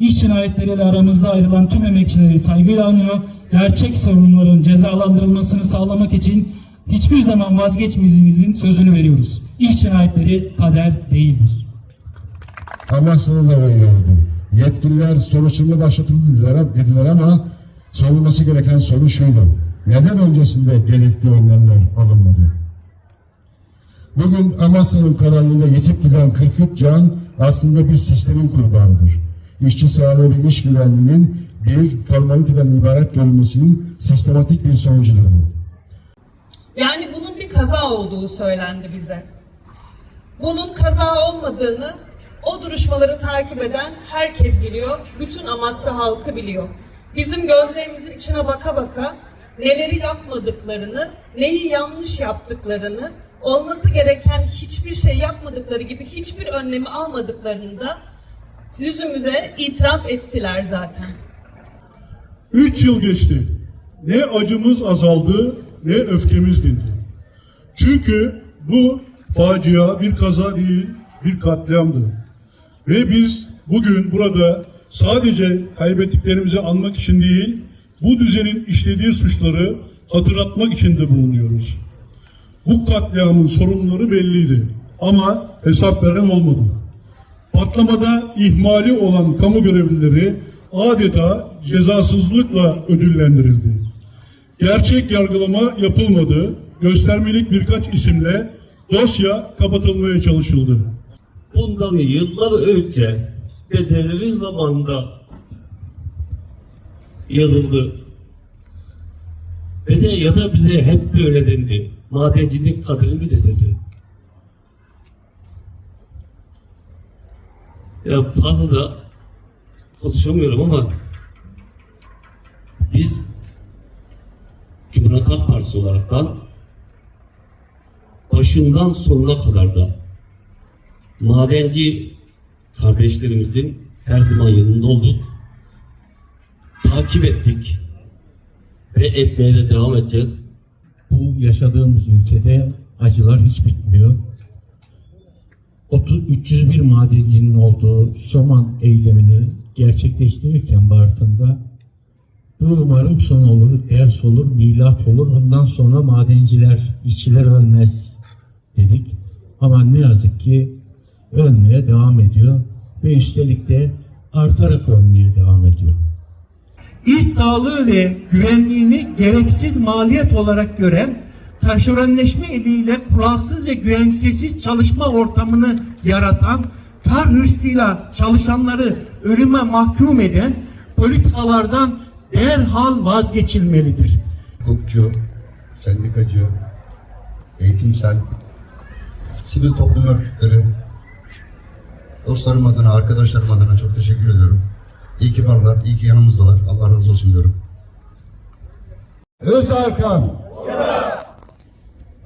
iş cinayetleriyle aramızda ayrılan tüm emekçileri saygıyla anıyor. Gerçek sorunların cezalandırılmasını sağlamak için hiçbir zaman vazgeçmeyeceğimizin sözünü veriyoruz. İş cinayetleri kader değildir. Amasya'da da öyle oldu. Yetkililer soruşturma başlatıldı dediler, dediler ama sorulması gereken soru şuydu. Neden öncesinde gerekli önlemler alınmadı? Bugün Amasya'nın kararıyla yetip giden 43 can aslında bir sistemin kurbanıdır. İşçi sağlığı ve iş güvenliğinin bir formaliteden ibaret görülmesinin sistematik bir sonucudur. Yani bunun bir kaza olduğu söylendi bize. Bunun kaza olmadığını o duruşmaları takip eden herkes biliyor, bütün Amasya halkı biliyor. Bizim gözlerimizin içine baka baka neleri yapmadıklarını, neyi yanlış yaptıklarını, olması gereken hiçbir şey yapmadıkları gibi hiçbir önlemi almadıklarını da yüzümüze itiraf ettiler zaten. Üç yıl geçti. Ne acımız azaldı ne öfkemiz dindi. Çünkü bu facia bir kaza değil bir katliamdı. Ve biz bugün burada sadece kaybettiklerimizi anmak için değil, bu düzenin işlediği suçları hatırlatmak için de bulunuyoruz. Bu katliamın sorunları belliydi ama hesap veren olmadı. Patlamada ihmali olan kamu görevlileri adeta cezasızlıkla ödüllendirildi. Gerçek yargılama yapılmadı. Göstermelik birkaç isimle dosya kapatılmaya çalışıldı. bundan yıllar önce dedeleri zamanında yazıldı. Ve ya da bize hep böyle dendi. Madencilik kaderini de dedi. Ya fazla da konuşamıyorum ama biz Cumhuriyet Halk Partisi olaraktan başından sonuna kadar da madenci kardeşlerimizin her zaman yanında olduk. Takip ettik. Ve etmeye de devam edeceğiz. bu yaşadığımız ülkede acılar hiç bitmiyor. 30, 301 madencinin olduğu Soman eylemini gerçekleştirirken Bartın'da bu umarım son olur, ders olur, milat olur. Bundan sonra madenciler, işçiler ölmez dedik. Ama ne yazık ki ölmeye devam ediyor ve üstelik de artarak ölmeye devam ediyor. İş sağlığı ve güvenliğini gereksiz maliyet olarak gören, taşeronleşme eliyle kuralsız ve güvencesiz çalışma ortamını yaratan, kar hırsıyla çalışanları ölüme mahkum eden politikalardan derhal vazgeçilmelidir. hukukçu, sendikacı, eğitimsel, sivil toplum örgütleri, dostlarım adına, arkadaşlarım adına çok teşekkür ediyorum. İyi ki varlar, iyi ki yanımızdalar. Allah razı olsun diyorum. Özarkan.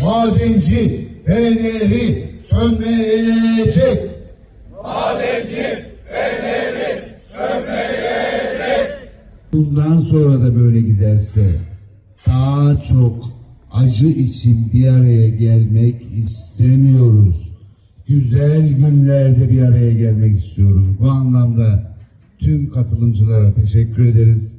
Madenci feneri sönmeyecek. Bundan sonra da böyle giderse daha çok acı için bir araya gelmek istemiyoruz. Güzel günlerde bir araya gelmek istiyoruz. Bu anlamda tüm katılımcılara teşekkür ederiz.